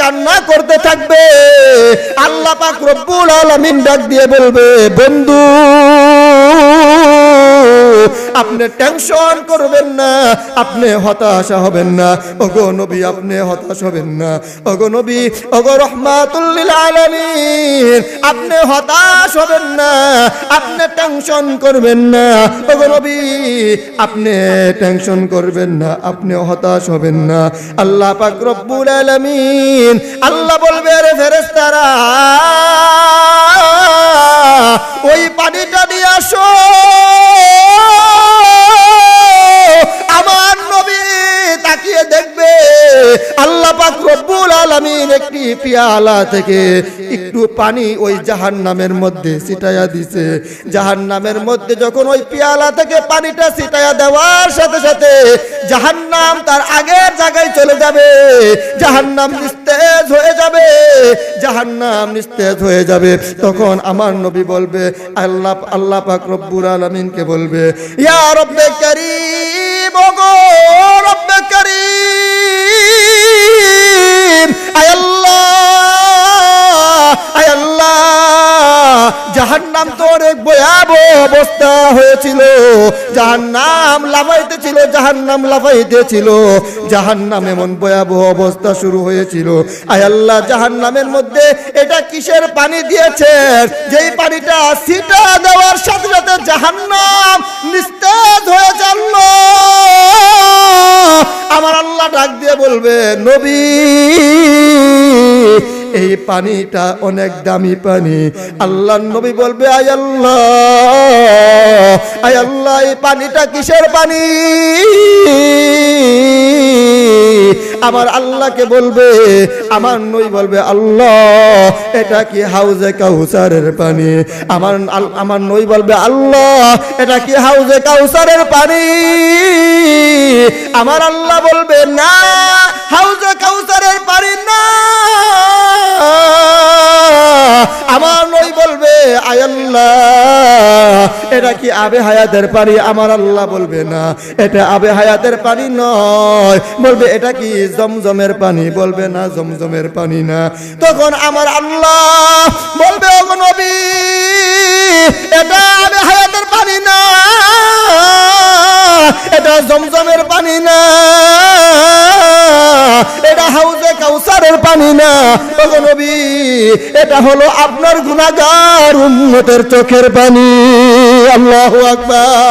কান্না করতে থাকবে। আল্লাহ পাক রব্বুল আলামিন ডাক দিয়ে বলবে বন্ধু আপনি টেনশন করবেন না, আপনি হতাশা হবেন না। ওগো নবী, আপনি হতাশ হবেন না। ওগো নবী, ওগো রহমাতুল্লিল আলামিন, আপনি হতাশ হবেন না, আপনি টেনশন করবেন না। ওগো নবী, আপনি টেনশন করবেন না, আপনি হতাশ হবেন না। আল্লাহ পাক রব্বুল আলামিন, আল্লাহ বলবে, রে ফেরেশতারা আল্লাহ পাক রব্বুল আলামিন একটি পিয়ালা থেকে একটু পানি ওই জাহান্নামের মধ্যে ছিটায়া দিছে। জাহান্নামের মধ্যে যখন ওই পিয়ালা থেকে পানিটা ছিটায়া দেওয়ার সাথে সাথে জাহান্নাম তার আগের জায়গায় চলে যাবে। জাহান্নাম নিস্তেজ হয়ে যাবে। জাহান্নাম নিস্তেজ হয়ে যাবে। তখন আমার নবী বলবে আল্লাহ আল্লাহ পাক রব্বুল আলামিনকে বলবে, ইয়া রব্বে কারীম, ওগো রব্বে কারীম অবস্থা হয়েছিল। যাহার নাম লাফাইতেছিল, জাহান্নাম লাফাইতেছিল। জাহান্নাম এমন ভয়াবহ অবস্থা শুরু হয়েছিল। আয় আল্লাহ, জাহান্নামের মধ্যে এটা কিসের পানি দিয়েছেন? যেই পানিটা সিটা দেওয়ার সাথে সাথে জাহান্নাম নিস্তেজ হয়ে চলল আমার আল্লাহ ডাক দিয়ে বলবে, নবী এই পানিটা অনেক দামি পানি। আল্লাহ নবী বলবে, আয় আল্লাহ আল্লাহ, এই পানিটা কিসের পানি? আমার আল্লাহকে বলবে, আমার নই বলবে, আল্লাহ, এটা কি হাউজে কাউসারের পানি? আমার আমার নই বলবে, আল্লাহ, এটা কি হাউজে কাউসারের পানি? আমার আল্লাহ বলবে, না, হাউজে এটা কি আবে হায়াতের পানি? আমার আল্লাহ বলবে না। এটা আবে হায়াতের পানি নয়। বলবে, এটা কি জমজমের পানি? বলবে না, জমজমের পানি না। তখন আমার আল্লাহ বলবে নবী, এটা আবে হায়াতের পানি না। এটা জমজমের পানি না। কাউসারের পানি না। নবী এটা হলো আপনার গুনাহগার উম্মতের চোখের পানি। আল্লাহু আকবার।